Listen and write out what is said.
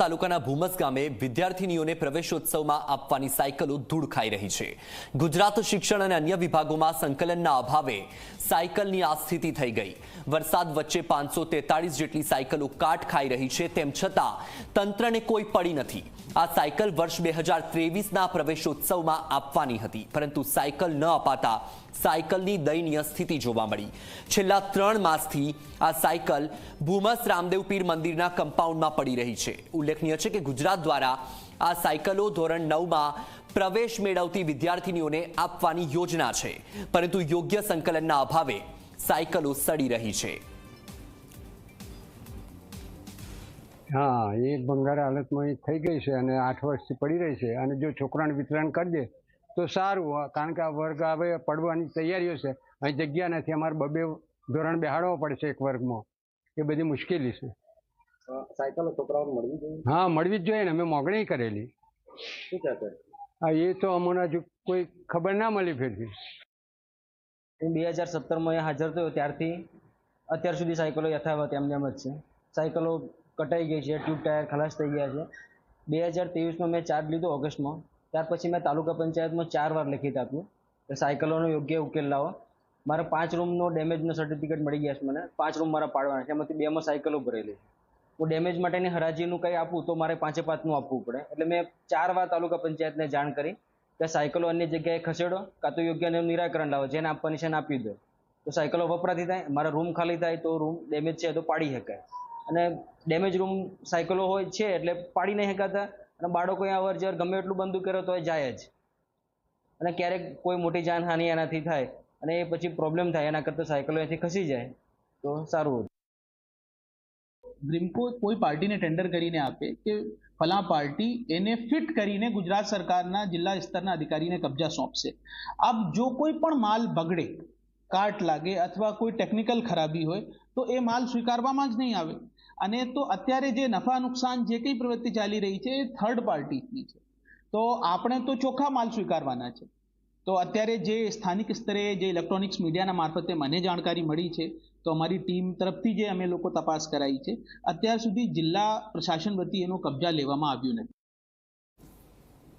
તાલુકાના ભૂમસ ગામે વિદ્યાર્થીનીઓને પ્રવેશોત્સવમાં આપવાની સાયકલો ધૂળ ખાઈ રહી છે. ગુજરાત શિક્ષણ અને અન્ય વિભાગોમાં સંકલનના અભાવે સાયકલની આ સ્થિતિ થઈ ગઈ. વરસાદ વચ્ચે પાંચસો જેટલી સાયકલો કાટ ખાઈ રહી છે, તેમ છતાં તંત્રને કોઈ પડી નથી. આ સાયકલ વર્ષ બે હજાર પ્રવેશોત્સવમાં આપવાની હતી, પરંતુ સાયકલ ન અપાતા સાયકલની દયનીય સ્થિતિ જોવા મળી. છેલ્લા ત્રણ માસથી આ સાયકલ ભૂમસ રામદેવ પીર મંદિરના કમ્પાઉન્ડમાં પડી રહી છે. ઉલ્લેખનીય છે કે ગુજરાત દ્વારા આ સાયકલો ધોરણ નવમાં પ્રવેશ મેળવતી વિદ્યાર્થીનીઓને આપવાની યોજના છે. પરંતુ યોગ્ય સંકલનના અભાવે સાયકલો સડી રહી છે. હા, એ ભંગાર હાલતમાં એ થઈ ગઈ છે અને આઠ વર્ષથી પડી રહી છે. અને જો છોકરાને વિતરણ કરી દે, તો સારું. કારણ કે આ વર્ગ હવે પડવાની તૈયારીઓ છે. અહીં જગ્યા નથી. અમારે બબે ધોરણ બેહાડવો પડશે એક વર્ગમાં. એ બધી મુશ્કેલી છે. સાયકલો છોકરાઓને મળવી જોઈએ? હા મળવી જ જોઈએ ને. અમે મોગણી કરેલી. શું કહેશે? હા એ તો અમને હજુ કોઈ ખબર ના મળી ફેરથી હું બે હજાર સત્તરમાં અહીંયા હાજર થયો ત્યારથી. અત્યાર સુધી સાયકલો યથાવત એમને એમ જ છે. સાયકલો કટાઈ ગઈ છે ટ્યુબ ટાયર ખલાસ થઈ ગયા છે. બે હજાર ત્રેવીસમાં મેં ચાર્જ લીધો ઓગસ્ટમાં. ત્યાર પછી મેં તાલુકા પંચાયતમાં ચાર વાર લેખિત આપ્યું. કે સાયકલોનો યોગ્ય ઉકેલ લાવો. મારે પાંચ રૂમનો ડેમેજનો સર્ટિફિકેટ મળી ગયા છે મને. પાંચ રૂમ મારા પાડવાના છે. એમાંથી બેમાં સાયકલો ભરેલી છે. હું ડેમેજ માટેની હરાજીનું કંઈ આપું તો મારે પાંચે પાંચનું આપવું પડે. એટલે મેં ચાર વાર તાલુકા પંચાયતને જાણ કરી કે સાયકલો અન્ય જગ્યાએ ખસેડો કાં તો યોગ્ય નિરાકરણ લાવો, જેને આપવાની છે એને આપી દો. તો સાયકલો વપરાતી થાય, મારા રૂમ ખાલી થાય તો રૂમ ડેમેજ છે તો પાડી શકાય. અને ડેમેજ રૂમ સાયકલો હોય છે એટલે પાડી નહીં શકાતા. અને બાળકો અહીંયા અવર જવર ગમે એટલું બંધ કરે તો એ જાય જ. અને ક્યારેક કોઈ મોટી જાનહાનિ એનાથી થાય અને એ પછી પ્રોબ્લેમ થાય, એના કરતાં સાયકલો અહીંથી ખસી જાય. તો સારું. હતું ડ્રીમકો કોઈ પાર્ટીને ટેન્ડર કરીને આપે કે ફલા પાર્ટી એને ફિટ કરીને ગુજરાત સરકારના જિલ્લા સ્તરના અધિકારીને કબજા સોંપશે. આપ જો કોઈ પણ માલ બગડે, કાટ લાગે અથવા કોઈ ટેકનિકલ ખરાબી હોય, તો એ માલ સ્વીકારવામાં જ નહીં આવે. અને તો અત્યારે જે નફા નુકસાન જે કંઈ પ્રવૃત્તિ ચાલી રહી છે એ થર્ડ પાર્ટીની છે. તો આપણે તો ચોખ્ખા માલ સ્વીકારવાના છે. તો અત્યારે જે સ્થાનિક સ્તરે જે ઇલેક્ટ્રોનિક્સ મીડિયાના મારફતે મને જાણકારી મળી છે, તો અમારી ટીમ તરફથી જે અમે લોકો તપાસ કરાવી છે, અત્યાર સુધી જિલ્લા પ્રશાસન વતી એનો કબજા લેવામાં આવ્યું નથી.